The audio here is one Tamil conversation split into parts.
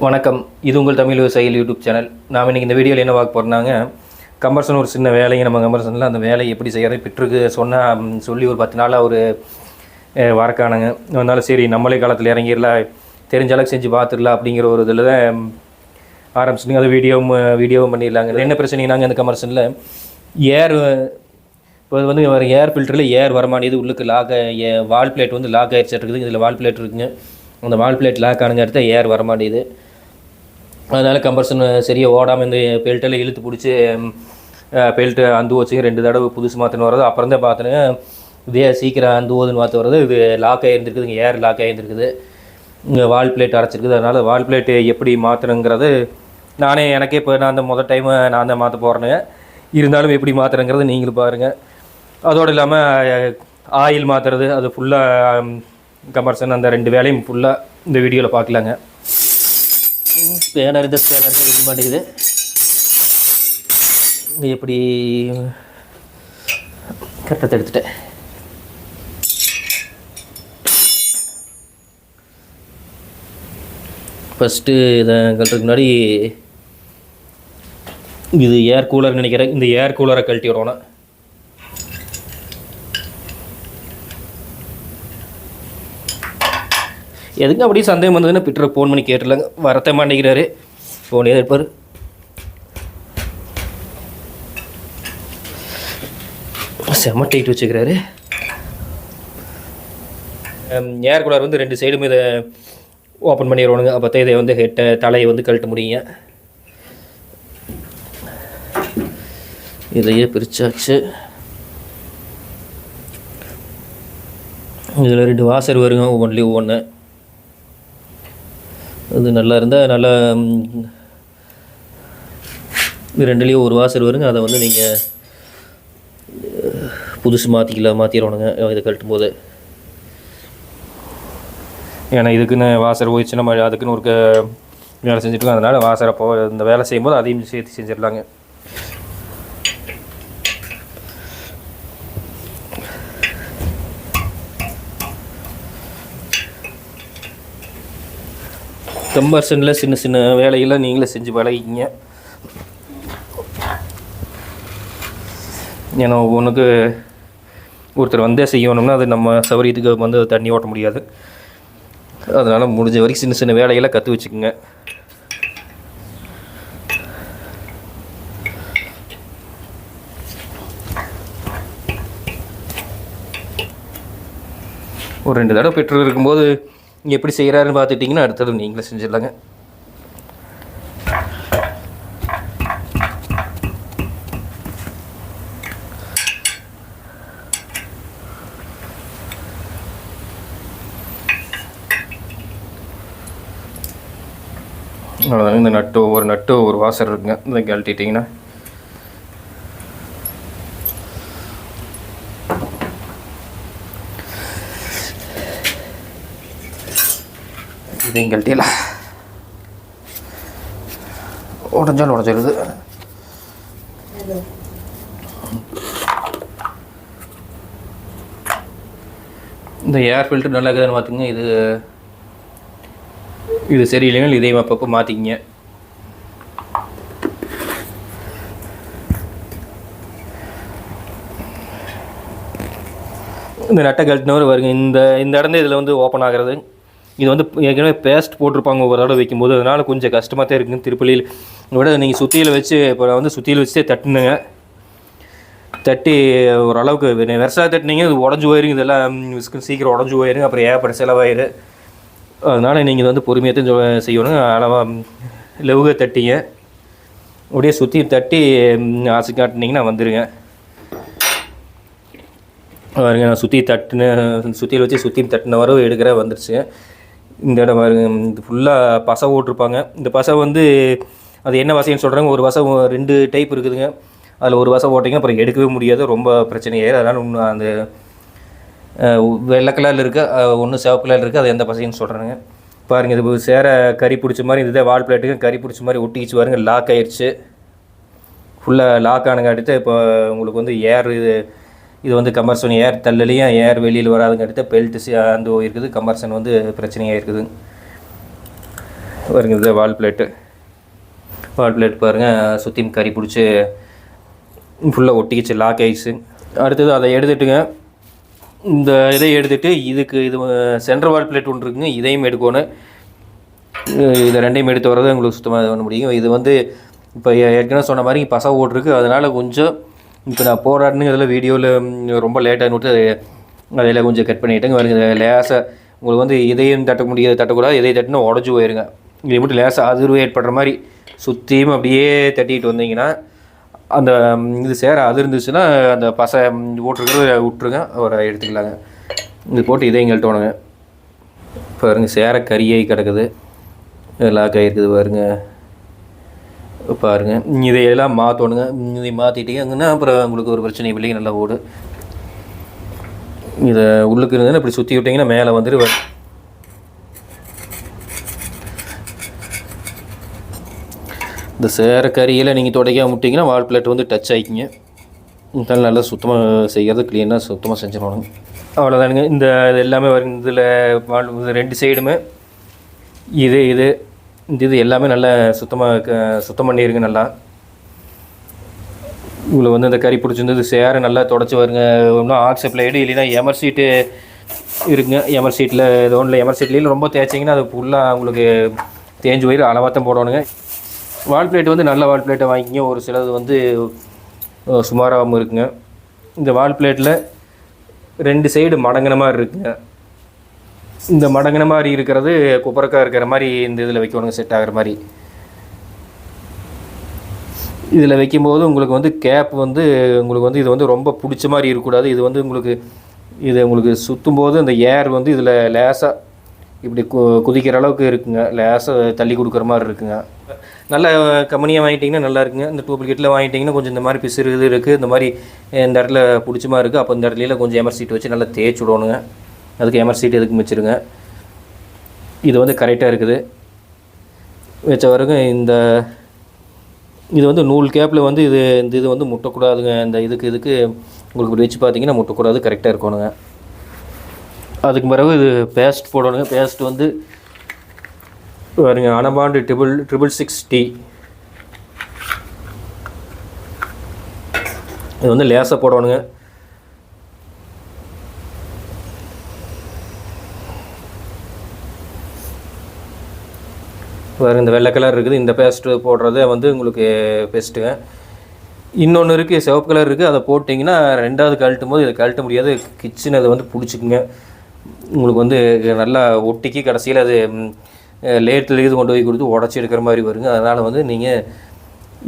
வணக்கம். இது உங்கள் தமிழ் விவசாயிகள் யூடியூப் சேனல். நாம் இன்றைக்கி இந்த வீடியோவில் என்ன பார்க்க போகிறோம்னாங்க கம்பர்சன் ஒரு சின்ன வேலையை நம்ம கம்பர்சனில் அந்த வேலையை எப்படி செய்கிறது பிட்ருக்கு சொன்னால் சொல்லி ஒரு பத்து நாளாக ஒரு வரக்கானுங்க அதனால சரி நம்மளே காலத்தில் இறங்கிடலாம் தெரிஞ்ச அளவுக்கு செஞ்சு பார்த்துடலாம் அப்படிங்கிற ஒரு இதில் தான் ம், ஆரம்பிச்சுங்க அது வீடியோவும் வீடியோவும் பண்ணிடலாங்க. என்ன பிரச்சனைனாங்க அந்த கமர்ஷனில் ஏர் இப்போ வந்து ஏர் ஃபில்டரில் ஏர் வரமாட்டேது உள்ளுக்கு லாக் வால் பிளேட் வந்து லாக் ஆயிடுச்சு இருக்குது. இதில் வால் பிளேட் இருக்குங்க. அந்த வால் பிளேட் லாக் ஆனங்க அடுத்த ஏர் வரமாட்டேது அதனால் கம்பர்சன் சரியாக ஓடாமல் இந்த பெல்ட்டில் இழுத்து பிடிச்சி பெல்ட்டு அந்து வச்சு ரெண்டு தடவை புதுசு மாற்றினு வர்றது அப்புறம் தான் பார்த்தேன்னு இதே சீக்கிரம் அந்து ஓதுன்னு மாற்ற வர்றது இது லாக் ஆகிருந்துருக்குது ஏர் லாக் ஆகிருந்துருக்குது இங்கே வால் பிளேட் அரைச்சிருக்குது அதனால் வால் பிளேட்டு எப்படி மாற்றணுங்கிறது நானே எனக்கே இப்போ நான் அந்த முதல் டைமு நான் தான் மாற்ற போகிறேனுங்க இருந்தாலும் எப்படி மாற்றுறேங்கிறது நீங்களும் பாருங்கள் அதோடு இல்லாமல் ஆயில் மாற்றுறது அது ஃபுல்லாக கமர்சன் அந்த ரெண்டு வேலையும் ஃபுல்லாக இந்த வீடியோவில் பார்க்கலாங்க. ஸ்பேனர் இந்த ஸ்பேனர் இருக்க மாட்டேங்குது இது எப்படி கரெக்டாக எடுத்துட்டேன். ஃபஸ்ட்டு இதை கழட்டுறதுக்கு முன்னாடி இது ஏர் கூலர் நினைக்கிறேன். இந்த ஏர் கூலரை கழட்டி விடணும். எதுக்கு அப்படியே சந்தேகம் வந்ததுன்னு பிட்டரை ஃபோன் பண்ணி கேட்டுலாங்க வரத்த மாட்டேங்கிறாரு. ஃபோன் இருப்பார். செம்ம டைட் வச்சுக்கிறாரு. ஏர் கூலர் வந்து ரெண்டு சைடும் இதை ஓப்பன் பண்ணிடுவானுங்க. அப்போ இதை வந்து ஹெட்டை தலையை வந்து கழட்ட முடியுங்க. இதையே பிரிச்சாச்சு. இதில் ரெண்டு வாசர் வருங்க ஒவ்வொன்றிலையும் ஒவ்வொன்று இது நல்லா இருந்தால் நல்லா இது ரெண்டுலேயும் ஒரு வாசர் வருங்க. அதை வந்து நீங்கள் புதுசு மாற்றிக்கலாம் மாற்றிடணுங்க இதை கட்டும் போது. ஏன்னா இதுக்குன்னு வாசல் போயிடுச்சு நம்ம அதுக்குன்னு ஒரு க- வேலை செஞ்சுட்டு அதனால் வாசரை போ இந்த வேலை செய்யும்போது அதையும் சேர்த்து செஞ்சிடலாங்க. கம்பர்சனில் சின்ன சின்ன வேலையெல்லாம் நீங்களே செஞ்சு பழகிக்கிங்க. ஏன்னா ஒவ்வொன்றுக்கு ஒருத்தர் வந்தே செய்யணும்னா அது நம்ம சௌரியத்துக்கு வந்து தண்ணி ஓட்ட முடியாது. அதனால் முடிஞ்ச வரைக்கும் சின்ன சின்ன வேலையெல்லாம் கற்று வச்சுக்கோங்க. ஒரு ரெண்டு தடவை பெற்று இருக்கும்போது எப்படி செய்கிறாருன்னு பார்த்துட்டிங்கன்னா அடுத்தது நீங்களே செஞ்சிடலாங்க. அவ்வளோதாங்க இந்த நட்டு ஒவ்வொரு நட்டு ஒவ்வொரு வாசர் இருக்குங்க. இந்த கழட்டிட்டிங்கன்னா இது எங்கள்கிட்ட உடஞ்சாலும் உடஞ்சிருது. இந்த ஏர் ஃபில்டர் நல்லா இருக்குதுன்னு பார்த்துங்க இது இது சரியில்லைங்க இதையும் அப்பப்போ மாற்றிக்கிங்க இந்த நட்டை கழட்டினவர் வருங்க. இந்த இந்த இடம் இதில் வந்து ஓப்பன் ஆகிறது. இது வந்து ஏற்கனவே பேஸ்ட் போட்டிருப்பாங்க ஒரு தடவை வைக்கும்போது. அதனால் கொஞ்சம் கஷ்டமாக தான் இருக்குங்க திருப்பள்ளியில் விட நீங்கள் சுத்தியில் வச்சு இப்போ வந்து சுத்தியில் வச்சே தட்டுனுங்க. தட்டி ஓரளவுக்கு வெரசாக தட்டினீங்க இது உடஞ்சி போயிருங்க இதெல்லாம் சீக்கிரம் உடஞ்சி போயிருங்க அப்புறம் ஏகப்பட்ட செலவாயிரு. அதனால் நீங்கள் இது வந்து பொறுமையாக தான் சொ- செய்யணும். அளவாக லெவுக தட்டிங்க. அப்படியே சுற்றி தட்டி ஆசை காட்டினீங்கன்னா வந்துடுங்க பாருங்க நான் சுற்றி தட்டின சுற்றியில் வச்சு சுற்றி தட்டின வரவு எடுக்கிற வந்துருச்சு இந்த இடம் பாருங்க இது ஃபுல்லாக பசை ஓட்டிருப்பாங்க இந்த பசை வந்து அது என்ன வசைன்னு சொல்கிறாங்க ஒரு வசம் ரெண்டு டைப் இருக்குதுங்க. அதில் ஒரு வசம் ஓட்டிங்க அப்புறம் எடுக்கவே முடியாது. ரொம்ப பிரச்சனையாயிரு அதனால் இன்னும் அந்த வெள்ளை கலரில் இருக்க ஒன்று சிவப்பு கலரில் இருக்குது அது எந்த பசைன்னு சொல்கிறாங்க பாருங்கள் இது சேர கறி பிடிச்ச மாதிரி இதுதான் வால் பிளேட்டுக்கு கறி பிடிச்ச மாதிரி ஒட்டிக்கிச்சு பாருங்கள் லாக் ஆயிடுச்சு ஃபுல்லாக லாக் ஆனங்காட்டிட்டு இப்போ உங்களுக்கு வந்து ஏர் இது இது வந்து கம்பர்சன் ஏர் தள்ளலையும் ஏர் வெளியில் வராதுங்காட்டி பெல்ட் அந்த இருக்குது. கம்பர்சன் வந்து பிரச்சனையாக இருக்குது. பாருங்க இது வால் பிளேட்டு. வால் பிளேட் பாருங்கள் சுற்றியும் கறி பிடிச்சி ஃபுல்லாக ஒட்டிக்கிச்சு லாக் ஆயிடுச்சு. அடுத்தது அதை எடுத்துட்டுங்க. இந்த இதை எடுத்துட்டு இதுக்கு இது சென்ட்ரல் வால் பிளேட் ஒன்று இருக்குங்க. இதையும் எடுக்கணும். இதை ரெண்டையும் எடுத்து வரது உங்களுக்கு சுத்தமாக பண்ண முடியும் இது வந்து இப்போ ஏற்கனவே சொன்ன மாதிரி பசை ஓட்டிருக்கு. அதனால் கொஞ்சம் இப்போ நான் போராடினு இதில் வீடியோவில் ரொம்ப லேட்டாக நோட்டு அதில் கொஞ்சம் கட் பண்ணிட்டேங்க பாருங்க லேசாக உங்களுக்கு வந்து இதையும் தட்ட முடியாது தட்டக்கூடாது இதை தட்டினா உடஞ்சி போயிருங்க. இதை மட்டும் லேசாக அதிர்வு ஏற்படுற மாதிரி சுற்றியும் அப்படியே தட்டிட்டு வந்தீங்கன்னா அந்த இது சேர அதிர்ந்துச்சுன்னா அந்த பசை ஓட்டுருக்கிறத விட்டுருங்க. விட்ருங்க அவரை எடுத்துக்கலாங்க. இது போட்டு இதையும் கழட்டணுங்க பாருங்க சேர கறியாகி கிடக்குது. லாக் ஆகிருக்குது பாருங்க. பாருங்க. இதையெல்லாம் மாற்றணுங்க இதை மாற்றிட்டீங்கன்னா அப்புறம் உங்களுக்கு ஒரு பிரச்சனை இல்லைங்க. நல்லா ஓடு. இதை உள்ளுக்கு இருந்ததுன்னா இப்படி சுற்றி விட்டிங்கன்னா மேலே வந்துட்டு இந்த சேர கறியில் நீங்கள் துடைக்காம விட்டிங்கன்னா வால் பிளேட் வந்து டச் ஆகிக்கிங்க இதெல்லாம் நல்லா சுத்தமாக செய்கிறது க்ளீனாக சுத்தமாக செஞ்சிடணுங்க அவ்வளோதானுங்க இந்த இது எல்லாமே வரும் இதில் வால் ரெண்டு சைடுமே இது இது. இந்த இது எல்லாமே நல்லா சுத்தமாக சுத்தம் பண்ணிடுங்க நல்லா. இதில் வந்து இந்த கறி பிடிச்சிருந்தது சேரை நல்லா தொடச்சி வருங்க ஒன்றும் ஆக்ஸ் பிளேடு இல்லைன்னா எமர் சீட்டு இருக்குங்க. எமர் சீட்டில் இது ஒன்றில் எமர் சீட்லேயும் ரொம்ப தேய்ச்சிங்கன்னா அது ஃபுல்லாக உங்களுக்கு தேஞ்சு போயிரு அளவாக தான் போடணுங்க. வால் பிளேட் வந்து நல்ல வால் பிளேட்டை வாங்கிக்கிங்க. ஒரு சிலது வந்து சுமாராகவும் இருக்குங்க. இந்த வால் பிளேட்டில் ரெண்டு சைடு மடங்கின மாதிரி இருக்குங்க. இந்த மடங்கின மாதிரி இருக்கிறது குப்பரக்கா இருக்கிற மாதிரி இந்த இதில் வைக்கணுங்க செட் ஆகிற மாதிரி. இதில் வைக்கும்போது உங்களுக்கு வந்து கேப் வந்து உங்களுக்கு வந்து இது வந்து ரொம்ப பிடிச்ச மாதிரி இருக்கக்கூடாது. இது வந்து உங்களுக்கு இது உங்களுக்கு சுற்றும் போது அந்த ஏர் வந்து இதில் லேசாக இப்படி கு குதிக்கிற அளவுக்கு இருக்குங்க. லேசாக தள்ளி கொடுக்குற மாதிரி இருக்குங்க. நல்ல கம்பெனியாக வாங்கிட்டிங்கன்னா நல்லா இருக்குங்க. இந்த டூப்ளிகேட்டில் வாங்கிட்டிங்கன்னா கொஞ்சம் இந்த மாதிரி பிசுறு இது இருக்குது இந்த மாதிரி இந்த இடத்துல பிடிச்ச மாதிரி இருக்குது அப்போ இந்த இடத்துல கொஞ்சம் எமர்சீட் வச்சு நல்லா தேய்ச்சி விடணுங்க. அதுக்கு எமர் சீட் எதுக்கு வச்சுருங்க. இது வந்து கரெக்டாக இருக்குது. வச்ச வரைக்கும் இந்த இது வந்து நூல் கேப்பில் வந்து இது இந்த இது வந்து முட்டக்கூடாதுங்க. இந்த இதுக்கு இதுக்கு உங்களுக்கு இப்படி வச்சு பார்த்தீங்கன்னா முட்டக்கூடாது கரெக்டாக இருக்கணுங்க. அதுக்கு பிறகு இது பேஸ்ட் போடணுங்க. பேஸ்ட் வந்து பாருங்க Anabond triple triple six D இது வந்து லேசாக போடணுங்க. பாருங்க இந்த வெள்ளை கலர் இருக்குது. இந்த பேஸ்ட்டு போடுறது வந்து உங்களுக்கு பெஸ்ட்டுங்க இன்னொன்று இருக்குது சிவப்பு கலர் இருக்குது அதை போட்டிங்கன்னா ரெண்டாவது கழட்டும் போது இதை கழட்ட முடியாது. கிச்சன் அதை வந்து பிடிச்சிக்குங்க. உங்களுக்கு வந்து நல்லா ஒட்டிக்கி கடைசியில் அது லேட்டில் இது கொண்டு போய் கொடுத்து உடச்சி எடுக்கிற மாதிரி வருங்க. அதனால் வந்து நீங்கள்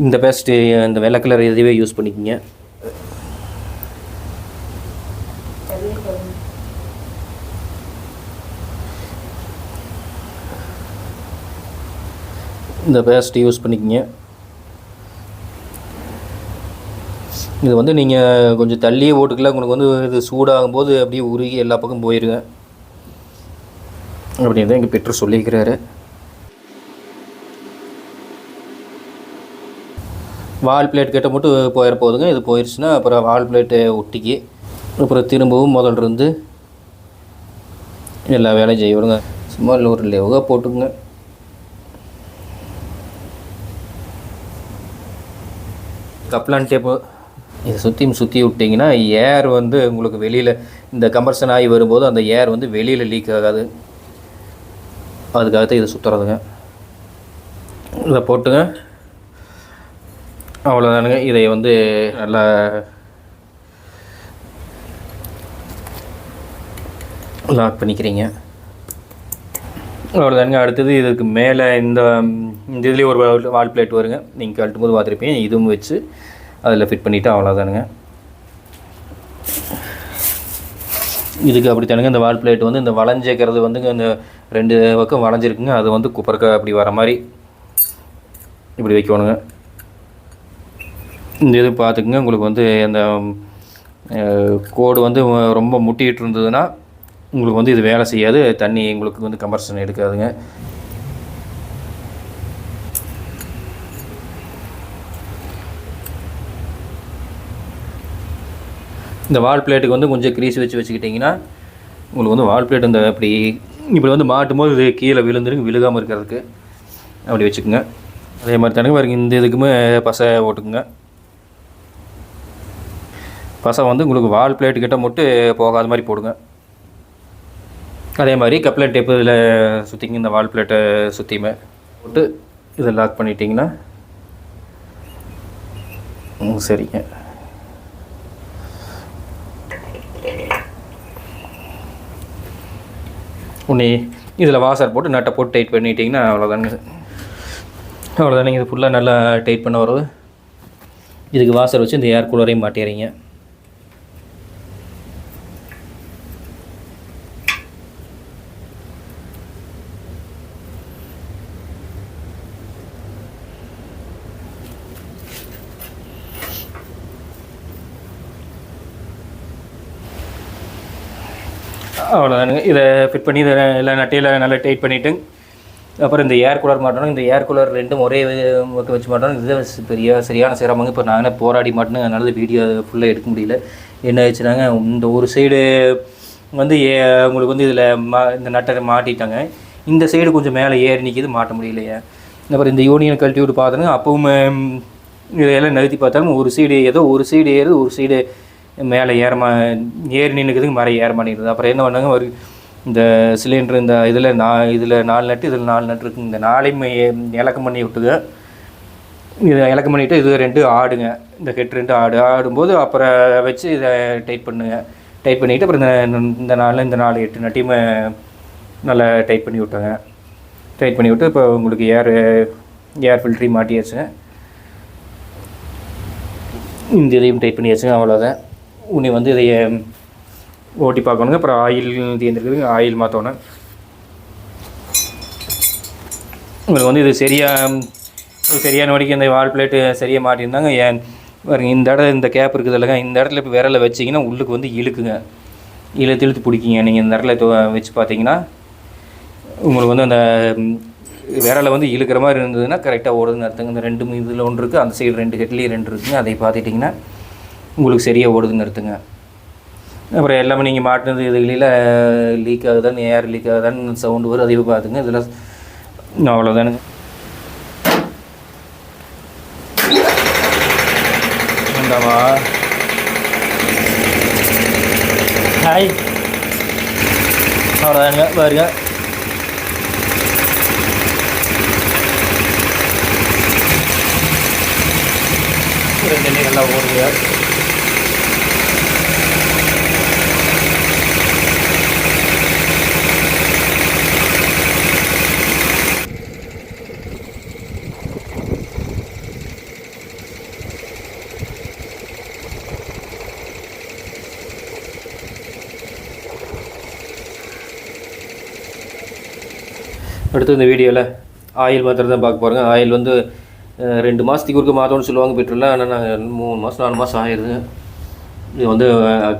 இந்த பேஸ்ட்டு இந்த வெள்ளை கலர் இதுவே யூஸ் பண்ணிக்கோங்க. இந்த பேஸ்ட் யூஸ் பண்ணிக்கோங்க. இது வந்து நீங்கள் கொஞ்சம் தள்ளியே ஓட்டுக்கலாம் உங்களுக்கு வந்து இது சூடாகும் போது அப்படியே உருகி எல்லா பக்கம் போயிருங்க. அப்படின்னு தான் எங்கள் பெற்று சொல்லியிருக்கிறாரு. வால் பிளேட் கிட்ட மட்டும் போயிட போகுதுங்க இது போயிடுச்சுன்னா அப்புறம் வால் பிளேட்டை ஒட்டிக்கி அப்புறம் திரும்பவும் முதல்ல இருந்து எல்லா வேலையும் செய்யணுங்க. சும்மா இல்லை ஒரு லெவகாக போட்டுங்க கப்லான் டேப்பு இதை சுற்றியும் சுற்றி விட்டிங்கன்னா ஏர் வந்து உங்களுக்கு வெளியில் இந்த கம்பர்ஷன் ஆகி வரும்போது அந்த ஏர் வந்து வெளியில் லீக் ஆகாது. அதுக்காகத்தான் இதை சுற்றுறதுங்க இதை போட்டுங்க. அவ்வளோதானுங்க இதை வந்து நல்லா லாக் பண்ணிக்கிறீங்க. அவ்வளோதானுங்க அடுத்தது இதுக்கு மேலே இந்த இந்த இதுலேயே ஒரு வால் பிளேட் வருங்க. நீங்கள் கழட்டும் போது பார்த்துருப்பீங்க. இதுவும் வச்சு அதில் ஃபிட் பண்ணிவிட்டு அவ்வளோதானுங்க இதுக்கு அப்படித்தானுங்க. இந்த வால் பிளேட் வந்து இந்த வளைஞ்சிக்கிறது வந்துங்க இந்த ரெண்டு பக்கம் வளைஞ்சிருக்குங்க. அது வந்து குப்பரக்க அப்படி வர மாதிரி இப்படி வைக்கணுங்க. இந்த இது பார்த்துக்குங்க. உங்களுக்கு வந்து அந்த கோடு வந்து ரொம்ப முட்டிகிட்டு இருந்ததுன்னா உங்களுக்கு வந்து இது வேலை செய்யாது. தண்ணி உங்களுக்கு வந்து கம்பர்ஷன் எடுக்காதுங்க. இந்த வால் பிளேட்டுக்கு வந்து கொஞ்சம் க்ரீஸ் வச்சு வச்சுக்கிட்டிங்கன்னா உங்களுக்கு வந்து வால் பிளேட் இந்த அப்படி இப்படி வந்து மாட்டும் போது இது கீழே விழுந்துருங்க விழுகாமல் இருக்கிறதுக்கு அப்படி வச்சுக்கோங்க. அதே மாதிரி தானே பாருங்க இந்த இதுக்குமே பசை ஓட்டுக்குங்க பசை வந்து உங்களுக்கு வால் பிளேட்டு கிட்ட மட்டும் போகாத மாதிரி போடுங்க. அதே மாதிரி கப்ளர் டேப்பு இதில் சுற்றிங்க இந்த வால் பிளேட்டை சுற்றியுமே போட்டு இதை லாக் பண்ணிட்டீங்கன்னா ம், சரிங்க. உன்னி இதில் வாசர் போட்டு நட்டை போட்டு டைட் பண்ணிட்டீங்கன்னா அவ்வளோதாங்க அவ்வளோதானுங்க இது ஃபுல்லாக நல்லா டைட் பண்ண வரும் இதுக்கு வாசர் வச்சு இந்த ஏர் கூலரையும் மாட்டிடுறீங்க அவ்வளோதானுங்க இதை ஃபிட் பண்ணி இதை எல்லாம் நட்டையில் நல்லா டைட் பண்ணிவிட்டு அப்புறம் இந்த ஏர் கூலர் மாட்டணும். இந்த ஏர் கூலர் ரெண்டும் ஒரே வச்சு மாட்டணும். இது பெரிய சரியான சிரமங்க. இப்போ நாங்களே போராடி மாட்டணும் அதனால வீடியோ ஃபுல்லாக எடுக்க முடியல. என்ன ஆச்சுனாங்க இந்த ஒரு சைடு வந்து ஏ உங்களுக்கு வந்து இதில் மா இந்த நட்டை மாட்டிட்டாங்க. இந்த சைடு கொஞ்சம் மேலே ஏறி நிற்கிது மாட்ட முடியலையே. அப்புறம் இந்த யூனியன் கழட்டி விட்டு பார்த்தோன்னா அப்பவும் இதையெல்லாம் நிறுத்தி பார்த்தாலும் ஒரு சைடு ஏதோ ஒரு சைடு ஏறுது ஒரு சைடு மேலே ஏறமா ஏறி நின்றுக்குதுங்க மரம் ஏற மாட்டேங்குது. அப்புறம் என்ன பண்ணாங்க ஒரு இந்த சிலிண்டர் இந்த இதில் நான் இதில் நாலு நட்டு இதில் நாலு நட்டு இருக்குங்க. இந்த நாளையும் இலக்கம் பண்ணி விட்டுங்க இதை இலக்கம் பண்ணிவிட்டு இது ரெண்டு ஆடுங்க. இந்த ஹெட் ரெண்டு ஆடு. ஆடும்போது அப்புறம் வச்சு இதை டைட் பண்ணுங்க. டைட் பண்ணிவிட்டு அப்புறம் இந்த இந்த நாளில் இந்த நாலு எட்டு நட்டையுமே நல்லா டைட் பண்ணி விட்டாங்க. டைட் பண்ணி விட்டு இப்போ உங்களுக்கு ஏர் ஏர் ஃபில்ட்ரி மாட்டியாச்சுங்க. இந்த இதையும் டைட் பண்ணியாச்சுங்க அவ்வளோதான் உன்னை வந்து இதைய ஓட்டி பார்க்கணுங்க. அப்புறம் ஆயில் தீர்ந்துருக்குதுங்க. ஆயில் மாற்றணும் உங்களுக்கு வந்து இது சரியாக சரியான வடிக்கு இந்த வால் பிளேட்டு சரியாக மாட்டியிருந்தாங்க ஏன்? பாருங்க இந்த இடம் இந்த கேப் இருக்குது இல்லைங்க. இந்த இடத்துல இப்போ விரலை வச்சிங்கன்னா உள்ளுக்கு வந்து இழுக்குங்க. இழுத்து இழுத்து பிடிக்கிங்க. நீங்கள் இந்த இடத்துல தொ- வச்சு பார்த்தீங்கன்னா உங்களுக்கு வந்து அந்த விரலை வந்து இழுக்கிற மாதிரி இருந்ததுன்னா கரெக்டாக ஓடுதுன்னு அர்த்தங்க. இந்த ரெண்டு இதில் ஒன்று இருக்குது அந்த சைடு ரெண்டு ஹெட்லேயும் ரெண்டு இருக்குங்க. அதை பார்த்துட்டிங்கன்னா உங்களுக்கு சரியாக ஓடுதுன்னு நிறுத்துங்க. அப்புறம் எல்லாமே நீங்கள் மாட்டினது இதுகளில் லீக் ஆகுதான்னு ஏர் லீக் ஆகுதான்னு சவுண்டு வரும் அதையும் பார்த்துங்க. இதில் அவ்வளோதானுங்க வேண்டாமா? ஹாய் அவ்வளோதானுங்க பாருங்க. ரெண்டு நல்லா ஓடுங்க அடுத்து இந்த வீடியோவில் ஆயில் மாத்திரம் தான் பார்க்க போகிறேங்க ஆயில் வந்து ரெண்டு மாதத்துக்கு ஒருக்க மாற்றணும்னு சொல்லுவாங்க பெட்ரோலில். ஆனால் நாங்கள் மூணு மாதம் நாலு மாதம் ஆயிடுது இது வந்து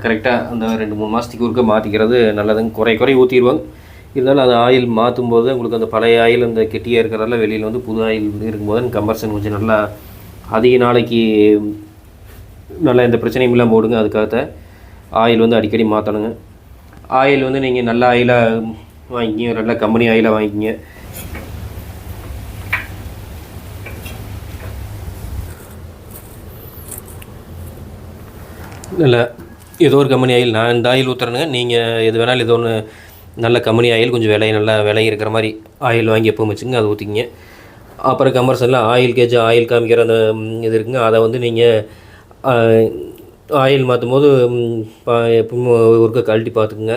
கரெக்டாக அந்த ரெண்டு மூணு மாதத்துக்கு ஒருக்க மாற்றிக்கிறது நல்லதுங்க. குறை குறை ஊற்றிடுவாங்க இருந்தாலும் அந்த ஆயில் மாற்றும் போது உங்களுக்கு அந்த பழைய ஆயில் அந்த கெட்டியாக இருக்கிறதெல்லாம் வெளியில் வந்து புது ஆயில் இருக்கும்போது கம்பர்சன் கொஞ்சம் நல்லா அதிக நாளைக்கு நல்லா எந்த பிரச்சனையும் இல்லாமல் போடுங்க. அதுக்காக ஆயில் வந்து அடிக்கடி மாற்றணுங்க ஆயில் வந்து நீங்கள் நல்ல ஆயிலாக வாங்கிக்கிங்க நல்ல கம்பெனி ஆயிலாக வாங்கிக்கிங்க. இல்லை ஏதோ ஒரு கம்பெனி ஆயில் நான் இந்த ஆயில் ஊற்றுறேனுங்க நீங்கள் எது வேணாலும் ஏதோ ஒன்று நல்ல கம்பெனி ஆயில் கொஞ்சம் விலை நல்லா விலை இருக்கிற மாதிரி ஆயில் வாங்கி எப்போ வச்சுங்க அதை ஊற்றிக்கிங்க அப்புறம் கமர்ஷியலில் ஆயில் கேஜ் ஆயில் காமிக்கிற அந்த இது இருக்குங்க அதை வந்து நீங்கள் ஆயில் மாற்றும் போது எப்பவும் ஒருக்க கழட்டி பார்த்துக்குங்க.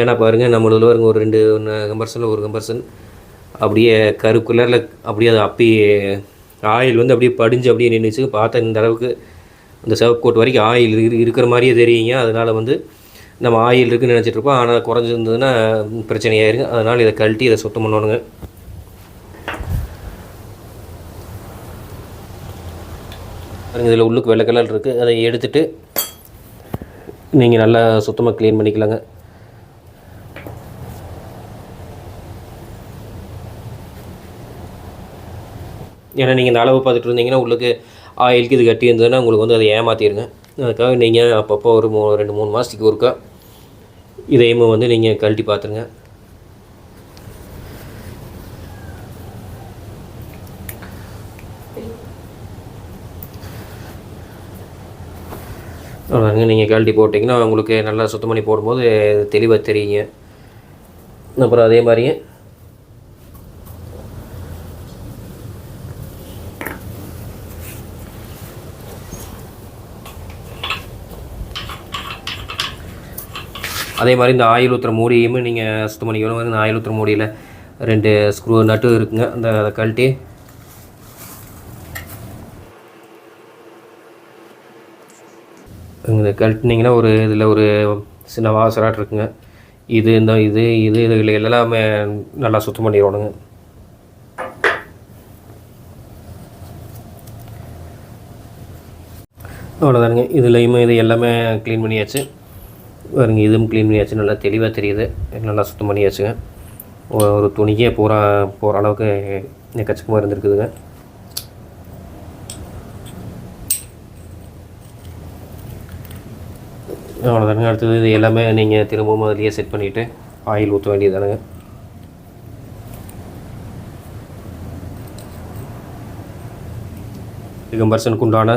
ஏன்னா பாருங்கள் நம்மளதில் பாருங்க ஒரு ரெண்டு ஒன்று கம்பர்சனில் ஒரு கம்பர்சன் அப்படியே கருப்பு கலரில் அப்படியே அது அப்படியே ஆயில் வந்து அப்படியே படிஞ்சு அப்படியே நின்றுச்சு பார்த்தா இந்த அளவுக்கு அந்த சிவப்பு கோட் வரைக்கும் ஆயில் இரு இருக்கிற மாதிரியே தெரியுங்க. அதனால் வந்து நம்ம ஆயில் இருக்குன்னு நினச்சிட்ருப்போம் ஆனால் குறைஞ்சிருந்ததுன்னா பிரச்சனையாயிருங்க. அதனால் இதை கழட்டி இதை சுத்தம் பண்ணணுங்க. பாருங்க இதில் உள்ளுக்கு வெள்ளை கலர் இருக்குது அதை எடுத்துகிட்டு நீங்கள் நல்லா சுத்தமாக க்ளீன் பண்ணிக்கலாங்க. ஏன்னா நீங்கள் இந்த அளவு பார்த்துட்டு இருந்தீங்கன்னா உங்களுக்கு ஆயிலுக்கு இது கட்டி இருந்ததுன்னா உங்களுக்கு வந்து அதை ஏமாற்றிடுங்க அதுக்காக நீங்கள் அப்பப்போ ஒரு மூ ரெண்டு மூணு மாதத்துக்கு ஒருக்கா இதையும் வந்து நீங்கள் கழட்டி பார்த்துருங்க. அவ்வளோதாங்க நீங்கள் கழட்டி போட்டிங்கன்னா உங்களுக்கு நல்லா சுத்தம் பண்ணி போடும்போது தெளிவாக தெரியுங்க. அப்புறம் அதே மாதிரியே அதே மாதிரி இந்த ஆயில் ஊற்றுற மூடியுமே நீங்கள் சுத்தம் பண்ணிக்கணும். இந்த ஆயில் ஊற்றுற மூடியில் ரெண்டு ஸ்க்ரூ நட்டு இருக்குங்க. அந்த அதை கழட்டி. இந்த கழட்டினீங்கன்னா ஒரு இதில் ஒரு சின்ன வாசராட் இருக்குங்க. இது இந்த இது இது இதில் எல்லாமே நல்லா சுத்தம் பண்ணிடணுங்க. அவ்வளோதானுங்க இதுலையுமே இது எல்லாமே க்ளீன் பண்ணியாச்சு. பாருங்க இதுவும் க்ளீன் பண்ணியாச்சு. நல்லா தெளிவாக தெரியுது. நல்லா சுத்தம் பண்ணியாச்சுங்க. ஒரு துணிக்கே போகிற போகிற அளவுக்கு எக்கச்சக்கமாக இருந்திருக்குதுங்க. அவ்வளோதானுங்க அடுத்தது இது எல்லாமே நீங்கள் திரும்பவும் அதிலேயே செட் பண்ணிவிட்டு ஆயில் ஊற்ற வேண்டியதானுங்க கம்பர்சனுக்கு உண்டான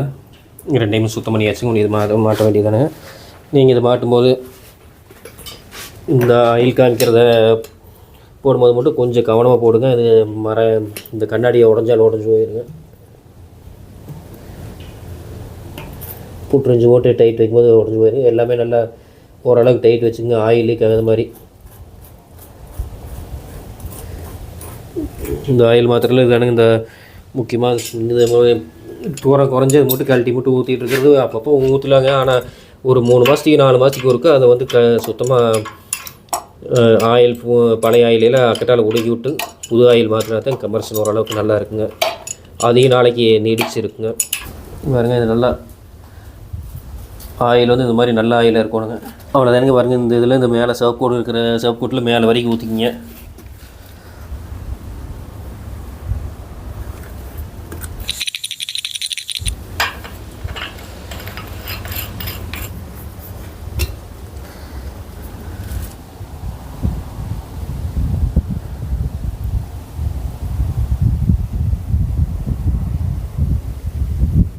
ரெண்டையும் சுத்தம் பண்ணியாச்சு இது மாட்ட மாட்ட வேண்டியதானுங்க நீங்கள் இதை மாட்டும்போது இந்த ஆயில் காமிக்கிறத போடும்போது மட்டும் கொஞ்சம் கவனமாக போடுங்க. இது மர இந்த கண்ணாடியை உடஞ்சால் உடஞ்சி போயிருங்க. புட்டுறிஞ்சு போட்டு டைட் வைக்கும்போது உடஞ்சி போயிடும் எல்லாமே நல்லா ஓரளவுக்கு டைட் வச்சுங்க ஆயில் லீக் ஆகாத மாதிரி. இந்த ஆயில் மாத்திரையில் இதானுங்க இந்த முக்கியமாக இந்த மாதிரி தூரம் குறைஞ்சது மட்டும் கழட்டி மட்டும் ஊற்றிட்டு இருக்கிறது அப்பப்போ ஊற்றலாங்க ஆனால் ஒரு மூணு மாதத்துக்கு நாலு மாதத்துக்கு ஒருக்க அதை வந்து க சுத்தமாக ஆயில் பழைய ஆயிலெல்லாம் அக்கட்டால் உடுக்கி விட்டு புது ஆயில் மாற்றினா தான் கமர்ஷன் ஓரளவுக்கு நல்லா இருக்குங்க. அதிக நாளைக்கு நீடிச்சு இருக்குங்க பாருங்க இது நல்லா ஆயில் வந்து இந்த மாதிரி நல்ல ஆயிலாக இருக்கணுங்க. அவ்வளோதானுங்க பாருங்கள் இந்த இதில் இந்த மேலே சிவப்பு கோடு இருக்கிற சிவப்பு கோட்டில் மேலே வரைக்கும் ஊற்றிக்கிங்க